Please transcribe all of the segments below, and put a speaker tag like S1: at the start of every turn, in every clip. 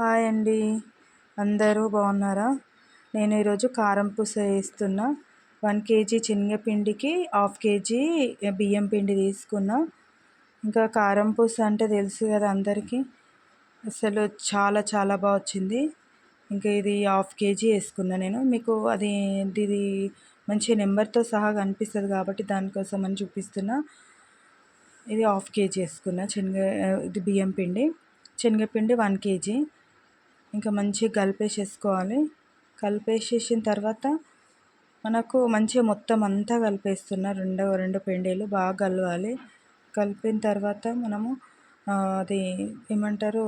S1: Hi అండి. అందరూ బాగున్నారా? నేను ఈరోజు కారం పూస వేస్తున్నా. వన్ కేజీ శనగపిండికి హాఫ్ కేజీ బియ్యం పిండి తీసుకున్నా. ఇంకా కారం పూస అంటే తెలుసు కదా అందరికీ. అసలు చాలా చాలా బాగా వచ్చింది. ఇంకా ఇది హాఫ్ కేజీ వేసుకున్నా నేను. మీకు అది ఇది మంచి నెంబర్తో సహా కనిపిస్తుంది కాబట్టి దానికోసం అని చూపిస్తున్నా. ఇది హాఫ్ కేజీ వేసుకున్నా శనగ ఇది బియ్యం పిండి. శనగపిండి వన్ కేజీ. ఇంకా మంచిగా కలిపేసేసుకోవాలి. కలిపేసేసిన తర్వాత మనకు మంచిగా మొత్తం అంతా కలిపేస్తున్న రెండు రెండు పెండీలు బాగా కలవాలి. కలిపిన తర్వాత మనము అది ఏమంటారు?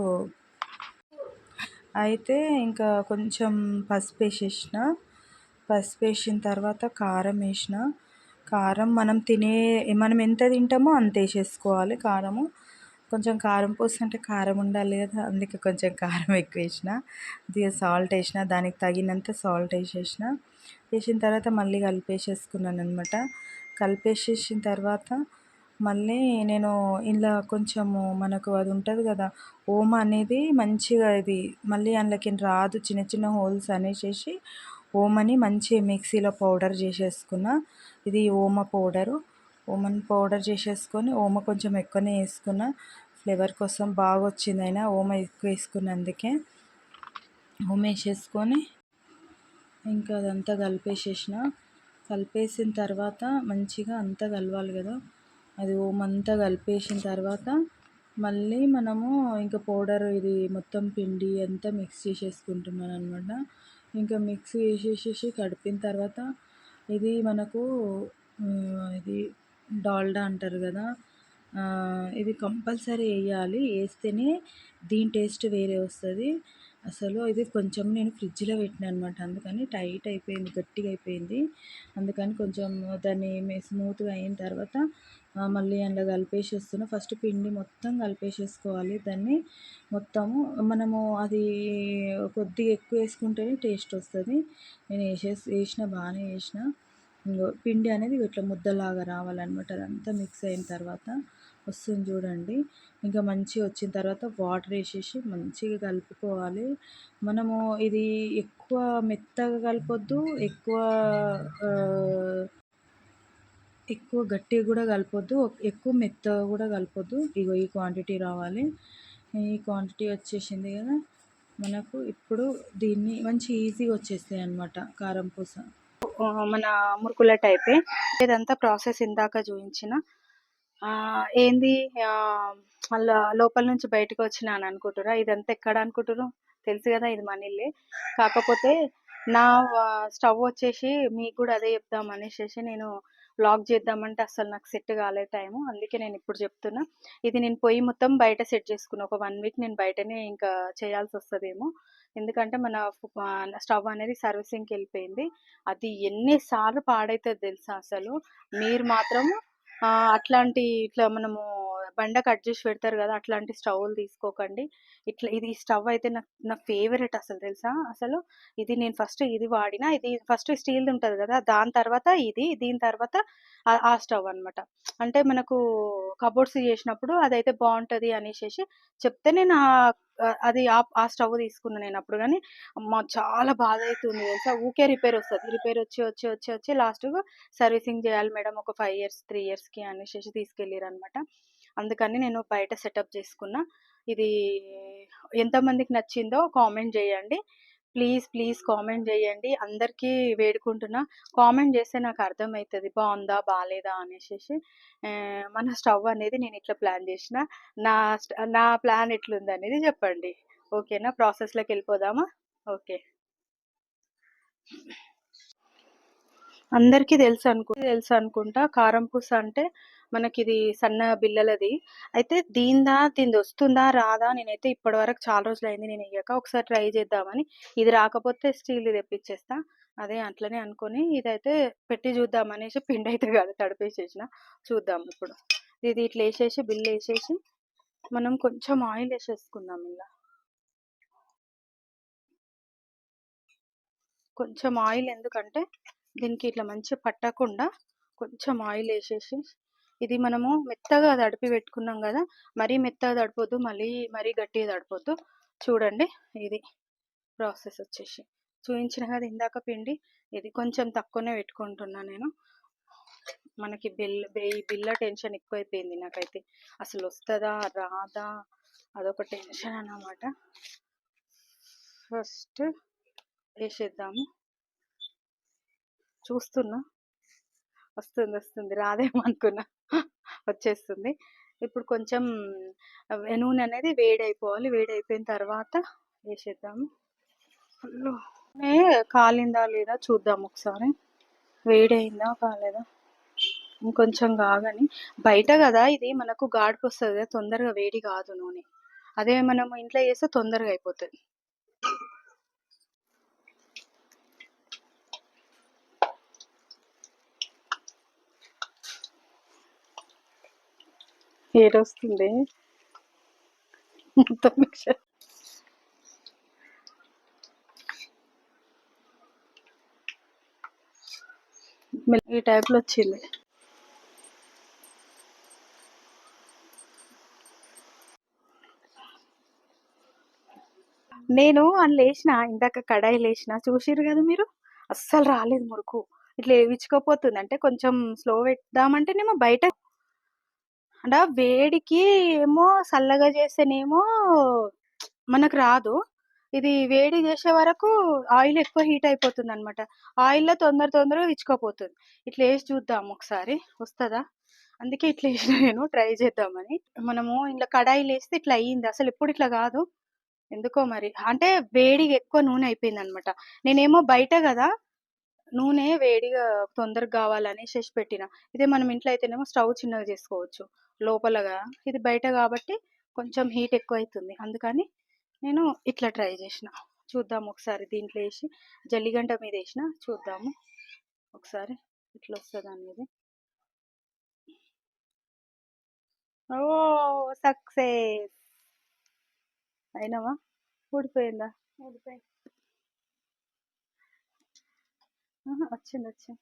S1: అయితే ఇంకా కొంచెం పసుపు వేసేసిన. పసుపు వేసిన తర్వాత కారం వేసిన. కారం మనం తినే మనం ఎంత తింటామో అంత వేసేసుకోవాలి కారము. కొంచెం కారం పోసుకుంటే కారం ఉండాలి కదా అందుకే కొంచెం కారం ఎక్కువ వేసిన కొద్దిగా సాల్ట్ వేసిన దానికి తగినంత సాల్ట్ వేసేసిన వేసిన తర్వాత మళ్ళీ కలిపేసేసుకున్నాను అనమాట కలిపేసేసిన తర్వాత మళ్ళీ నేను ఇలా కొంచెము మనకు అది ఉంటుంది కదా ఓమ అనేది మంచిగా ఇది మళ్ళీ అందులోకి రాదు చిన్న చిన్న హోల్స్ అనేసేసి ఓమని మంచి మిక్సీలో పౌడర్ చేసేసుకున్న ఇది ఓమ పౌడరు. ఓమన్ పౌడర్ చేసేసుకొని ఓమ కొంచెం ఎక్కువనే వేసుకున్న ఫ్లేవర్ కోసం బాగా వచ్చింది అయినా ఓమ ఎక్కువ వేసుకున్నందుకే. ఓమ వేసేసుకొని ఇంకా అదంతా కలిపేసేసిన. కలిపేసిన తర్వాత మంచిగా అంతా కలవాలి కదా. అది ఓమ అంతా కలిపేసిన తర్వాత మళ్ళీ మనము ఇంకా పౌడర్ ఇది మొత్తం పిండి అంతా మిక్స్ చేసేసుకుంటున్నాను అనమాట ఇంకా మిక్స్ చేసేసేసి కడిపిన తర్వాత ఇది మనకు ఇది డాల్డా అంటారు కదా. ఇది కంపల్సరీ వేయాలి. వేస్తేనే దీని టేస్ట్ వేరే వస్తుంది. అసలు ఇది కొంచెం నేను ఫ్రిడ్జ్లో పెట్టిన అనమాట అందుకని టైట్ అయిపోయింది గట్టిగా అయిపోయింది. అందుకని కొంచెం దాన్ని స్మూత్గా అయిన తర్వాత మళ్ళీ అందులో కలిపేసేస్తున్నా. ఫస్ట్ పిండి మొత్తం కలిపేసేసుకోవాలి. దాన్ని మొత్తము మనము అది కొద్దిగా ఎక్కువ వేసుకుంటేనే టేస్ట్ వస్తుంది. నేను వేసేసి వేసిన బాగానే వేసిన. పిండి అనేది ఇట్లా ముద్దలాగా రావాలన్నమాట. అదంతా మిక్స్ అయిన తర్వాత. వస్తుంది చూడండి. ఇంకా మంచిగా వచ్చిన తర్వాత వాటర్ వేసేసి మంచిగా కలుపుకోవాలి. మనము ఇది ఎక్కువ మెత్తగా కలపొద్దు ఎక్కువ ఎక్కువ గట్టిగా కూడా కలపొద్దు ఎక్కువ మెత్తగా కూడా కలపొద్దు. ఇగో ఈ క్వాంటిటీ రావాలి. ఈ క్వాంటిటీ వచ్చేసింది కదా. మనకు ఇప్పుడు దీన్ని మంచి ఈజీగా వచ్చేస్తాయి అన్నమాట కారం పూస.
S2: మన మురుకుల టైపే ఇదంతా ప్రాసెస్ ఇందాక చూపించిన. ఏంది? లోపల నుంచి బయటకు వచ్చినాను అనుకుంటురా ఇదంతా ఎక్కడ అనుకుంటురు తెలుసు కదా ఇది మన ఇల్లే. కాకపోతే నా స్టవ్ వచ్చేసి మీకు కూడా అదే చెప్దాం అనేసి నేను బ్లాక్ చేద్దామంటే అసలు నాకు సెట్ కాలే టైము. అందుకే నేను ఇప్పుడు చెప్తున్నా. ఇది నేను పొయ్యి మొత్తం బయట సెట్ చేసుకున్నా. ఒక వన్ వీక్ నేను బయటనే ఇంకా చేయాల్సి వస్తుందేమో. ఎందుకంటే మన స్టవ్ అనేది సర్వీసింగ్కి వెళ్ళిపోయింది. అది ఎన్నిసార్లు పాడైతుంది తెలుసా అసలు. మీరు మాత్రం అట్లాంటి ఇట్లా మనము బండ కట్ చేసి పెడతారు కదా అట్లాంటి స్టవ్లు తీసుకోకండి. ఇట్లా ఇది స్టవ్ అయితే నాకు నా ఫేవరెట్ అసలు తెలుసా? అసలు ఇది నేను ఫస్ట్ ఇది వాడిన ఇది ఫస్ట్ స్టీల్ ఉంటుంది కదా దాని తర్వాత ఇది దీని తర్వాత ఆ స్టవ్ అనమాట అంటే మనకు కబోర్డ్స్ చేసినప్పుడు అదైతే బాగుంటుంది అనేసి చెప్తే నేను అది ఆ స్టవ్ తీసుకున్నాను నేను అప్పుడు కానీ అమ్మ చాలా బాధ అవుతుంది తెలుసా? ఊకే రిపేర్ వస్తుంది. రిపేర్ వచ్చి వచ్చి వచ్చి వచ్చి లాస్ట్కు సర్వీసింగ్ చేయాలి మేడం ఒక ఫైవ్ ఇయర్స్ త్రీ ఇయర్స్కి అనేసి తీసుకెళ్ళారు అనమాట అందుకని నేను బయట సెటప్ చేసుకున్నా. ఇది ఎంతమందికి నచ్చిందో కామెంట్ చేయండి. ప్లీజ్ ప్లీజ్ కామెంట్ చేయండి. అందరికీ వేడుకుంటున్నా. కామెంట్ చేస్తే నాకు అర్థమవుతుంది బాగుందా బాగాలేదా అనేసి మన స్టవ్ అనేది నేను ఇట్లా ప్లాన్ చేసిన. నా నా ప్లాన్ ఎట్లుంది అనేది చెప్పండి. ఓకేనా? ప్రాసెస్లోకి వెళ్ళిపోదామా? ఓకే. అందరికీ తెలుసు అనుకు తెలుసు అనుకుంటా. కారం పూస అంటే మనకి ఇది సన్న బిల్లలది అయితే దీందా దీని వస్తుందా రాదా నేనైతే ఇప్పటి వరకు చాలా రోజులు అయింది నేను ఇయ్యాక. ఒకసారి ట్రై చేద్దామని. ఇది రాకపోతే స్టీల్ తెప్పించేస్తా. అదే అట్లనే అనుకొని ఇదైతే పెట్టి చూద్దాం అనేసి పిండి అయితే కాదు తడిపేసేసిన. చూద్దాం ఇప్పుడు. ఇది ఇట్లా వేసేసి బిల్లు వేసేసి మనం కొంచెం ఆయిల్ వేసేసుకుందాం ఇలా కొంచెం ఆయిల్ ఎందుకంటే దీనికి ఇట్లా మంచిగా పట్టకుండా కొంచెం ఆయిల్ వేసేసి ఇది మనము మెత్తగా తడిపి పెట్టుకున్నాం కదా మరీ మెత్తగా తడిపోద్దు మళ్ళీ మరీ గట్టిగా తడిపోద్దు. చూడండి ఇది ప్రాసెస్ వచ్చేసి. చూపించిన కదా ఇందాక పిండి ఇది కొంచెం తక్కువనే పెట్టుకుంటున్నా నేను. మనకి బిల్ ఈ బిల్ల టెన్షన్ ఎక్కువైపోయింది నాకైతే. అసలు వస్తుందా రాదా అదొక టెన్షన్ అన్నమాట. ఫస్ట్ వేసేద్దాము. చూస్తున్నా? వస్తుంది వస్తుంది. రాదేమో అనుకున్నా. వచ్చేస్తుంది. ఇప్పుడు కొంచెం నూనె అనేది వేడి అయిపోవాలి వేడి అయిపోయిన తర్వాత వేసేద్దాము. నూనె కాలిందా లేదా చూద్దాం ఒకసారి. వేడి అయిందా కాలేదా? ఇంకొంచెం కాగని. బయట కదా ఇది. మనకు గాడుపు వస్తుంది కదా. తొందరగా వేడి కాదు నూనె. అదే మనం ఇంట్లో చేస్తే తొందరగా అయిపోతుంది. ఏడొస్తుంది. మొత్తం మిక్చర్ ఈ టైప్లో వచ్చింది. నేను అని లేచిన ఇందాక కడాయి లేచిన చూసిర్రు కదా మీరు? అస్సలు రాలేదు మురుకు. ఇట్లా వేయించుకోపోతుంది అంటే కొంచెం స్లో పెడదామంటేనేమో బయట అంటే వేడికి ఏమో చల్లగా చేస్తేనేమో మనకు రాదు. ఇది వేడి చేసే వరకు ఆయిల్ ఎక్కువ హీట్ అయిపోతుంది అనమాట ఆయిల్లో తొందర తొందరగా విచ్చుకోపోతుంది ఇట్లా వేసి చూద్దాం ఒకసారి. వస్తుందా? అందుకే ఇట్లా వేసిన నేను. ట్రై చేద్దామని. మనము ఇంట్లో కడాయిలు వేస్తే ఇట్లా అయ్యింది. అసలు ఎప్పుడు ఇట్లా కాదు. ఎందుకో మరి. అంటే వేడిగా ఎక్కువ నూనె అయిపోయింది అనమాట నేనేమో బయట కదా నూనె వేడిగా తొందరగా కావాలని చేసి పెట్టిన. ఇదే మనం ఇంట్లో అయితేనేమో స్టవ్ చిన్నగా చేసుకోవచ్చు. లోపలగా ఇది బయట కాబట్టి కొంచెం హీట్ ఎక్కువ అవుతుంది అందుకని నేను ఇట్లా ట్రై చేసిన. చూద్దాం ఒకసారి దీంట్లో వేసి జల్లిగంట మీద వేసిన చూద్దాము. ఒకసారి ఇట్లా వస్తుంది అనేది. ఓ సక్సెస్! అయినావా? ఊడిపోయిందా? ఊడిపోయింది. ఆహా, వచ్చింది వచ్చింది.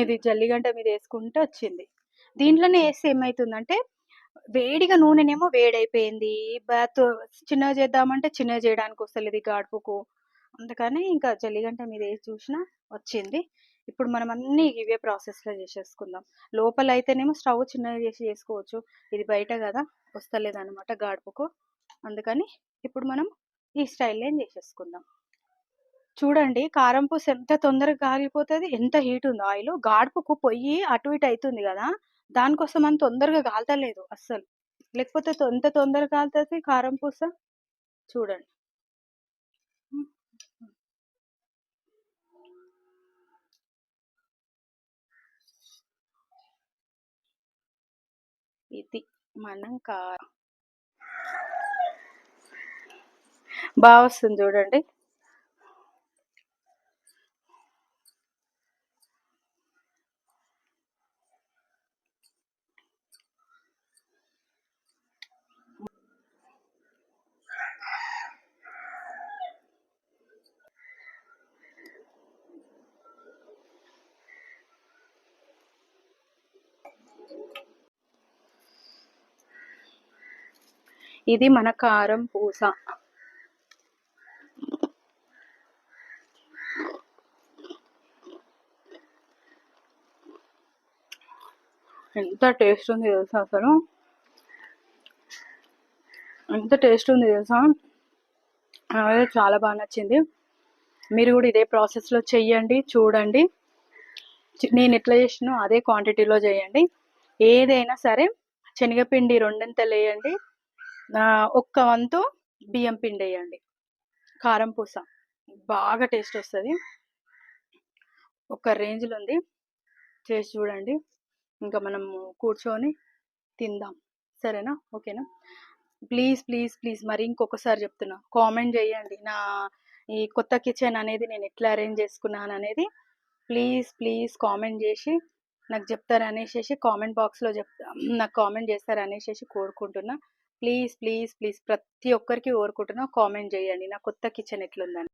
S2: ఇది జల్లిగంట మీద వేసుకుంటే వచ్చింది. దీంట్లోనే వేస్తే ఏమవుతుందంటే వేడిగా నూనెనేమో వేడైపోయింది. బాత్ చిన్నగా చేద్దామంటే చిన్నగా చేయడానికి వస్తలేదు గాడుపుకు. అందుకని ఇంకా జల్లిగంట మీద వేసి చూసినా వచ్చింది. ఇప్పుడు మనం అన్ని ఇవే ప్రాసెస్లో చేసేసుకుందాం. లోపల అయితేనేమో స్టవ్ చిన్నగా చేసి చేసుకోవచ్చు. ఇది బయట కదా వస్తలేదు అనమాట గాడుపుకు. అందుకని ఇప్పుడు మనం ఈ స్టైల్లో చేసేసుకుందాం? చూడండి కారం పూస ఎంత తొందరగా కాలిపోతుంది ఎంత హీట్ ఉందో. ఆయిల్ గాడుపుకు పొయ్యి అటు ఇటు అవుతుంది కదా దానికోసం అని తొందరగా కాల్తలేదు అస్సలు. లేకపోతే ఎంత తొందరగా కాలుతుంది కారం పూస చూడండి. ఇది మనం కారం బాగా వస్తుంది చూడండి. ఇది మన కారం పూస. ఎంత టేస్ట్ ఉంది తెలుసా అసలు? ఎంత టేస్ట్ ఉంది తెలుసా? నాకైతే చాలా బాగా నచ్చింది. మీరు కూడా ఇదే ప్రాసెస్లో చెయ్యండి చూడండి. నేను ఎట్లా చేసినో అదే క్వాంటిటీలో చేయండి. ఏదైనా సరే శనగపిండి రెండింతలు వేయండి ఒక్క వంతు బియ్యం పిండి వేయండి. కారం పూస. బాగా టేస్ట్ వస్తుంది. ఒక రేంజ్లో ఉంది. చేసి చూడండి. ఇంకా మనం కూర్చొని తిందాం. సరేనా? ఓకేనా? Please please please. మరి ఇంకొకసారి చెప్తున్నా. కామెంట్ చేయండి. నా ఈ కొత్త కిచెన్ అనేది నేను ఎట్లా అరేంజ్ చేసుకున్నాను అనేది ప్లీజ్ ప్లీజ్ కామెంట్ చేసి నాకు చెప్తారు అనేసి కామెంట్ బాక్స్లో చెప్తా నాకు కామెంట్ చేస్తారు అనేసి కోరుకుంటున్నా. Please please please. ప్రతి ఒక్కరికి కోరుకుంటున్నా కామెంట్ చేయండి. నా కొత్త కిచెన్ ఎట్లుందని.